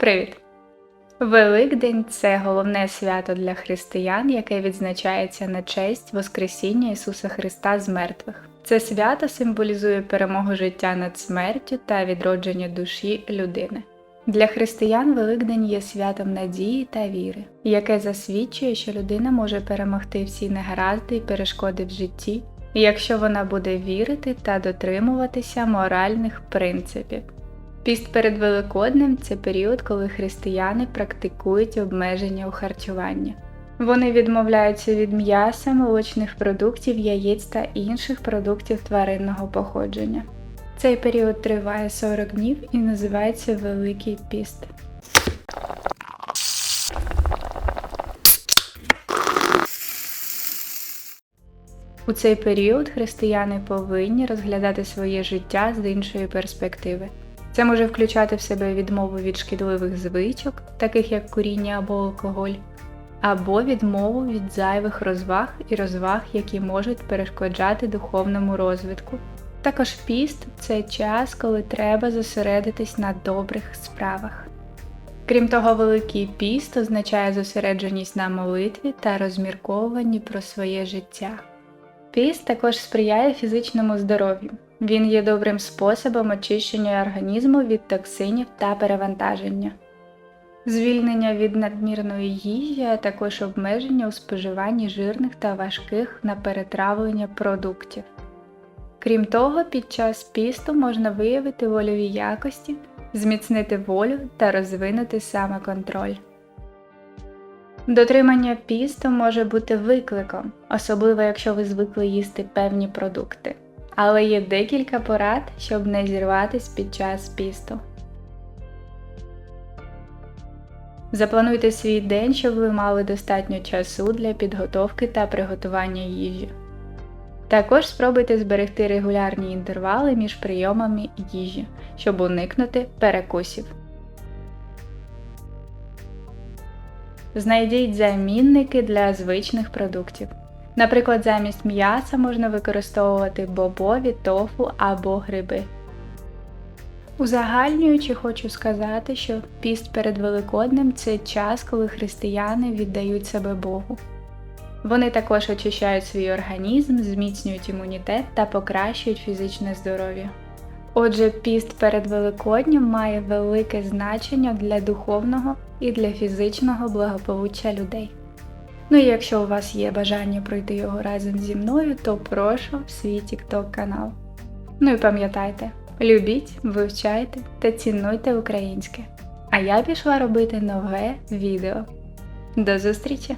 Привіт! Великдень це головне свято для християн, яке відзначається на честь Воскресіння Ісуса Христа з мертвих. Це свято символізує перемогу життя над смертю та відродження душі людини. Для християн Великдень є святом надії та віри, яке засвідчує, що людина може перемогти всі негаразди і перешкоди в житті, якщо вона буде вірити та дотримуватися моральних принципів. Піст перед Великоднем це період, коли християни практикують обмеження у харчуванні. Вони відмовляються від м'яса, молочних продуктів, яєць та інших продуктів тваринного походження. Цей період триває 40 днів і називається Великий піст. У цей період християни повинні розглядати своє життя з іншої перспективи. Це може включати в себе відмову від шкідливих звичок, таких як куріння або алкоголь, або відмову від зайвих розваг і розваг, які можуть перешкоджати духовному розвитку. Також піст це час, коли треба зосередитись на добрих справах. Крім того, Великий піст означає зосередженість на молитві та розмірковуванні про своє життя. Піст також сприяє фізичному здоров'ю. Він є добрим способом очищення організму від токсинів та перевантаження, звільнення від надмірної їжі, а також обмеження у споживанні жирних та важких на перетравлення продуктів. Крім того, під час пісту можна виявити вольові якості, зміцнити волю та розвинути самоконтроль. Дотримання пісту може бути викликом, особливо якщо ви звикли їсти певні продукти. Але є декілька порад, щоб не зірватись під час пісту. Заплануйте свій день, щоб ви мали достатньо часу для підготовки та приготування їжі. Також спробуйте зберегти регулярні інтервали між прийомами їжі, щоб уникнути перекусів. Знайдіть замінники для звичних продуктів. Наприклад, замість м'яса можна використовувати бобові, тофу або гриби. Узагальнюючи, хочу сказати, що піст перед Великоднем це час, коли християни віддають себе Богу. Вони також очищають свій організм, зміцнюють імунітет та покращують фізичне здоров'я. Отже, піст перед Великоднем має велике значення для духовного і для фізичного благополуччя людей. Ну і якщо у вас є бажання пройти його разом зі мною, то прошу в свій TikTok канал. Ну і пам'ятайте, любіть, вивчайте та цінуйте українське. А я пішла робити нове відео. До зустрічі!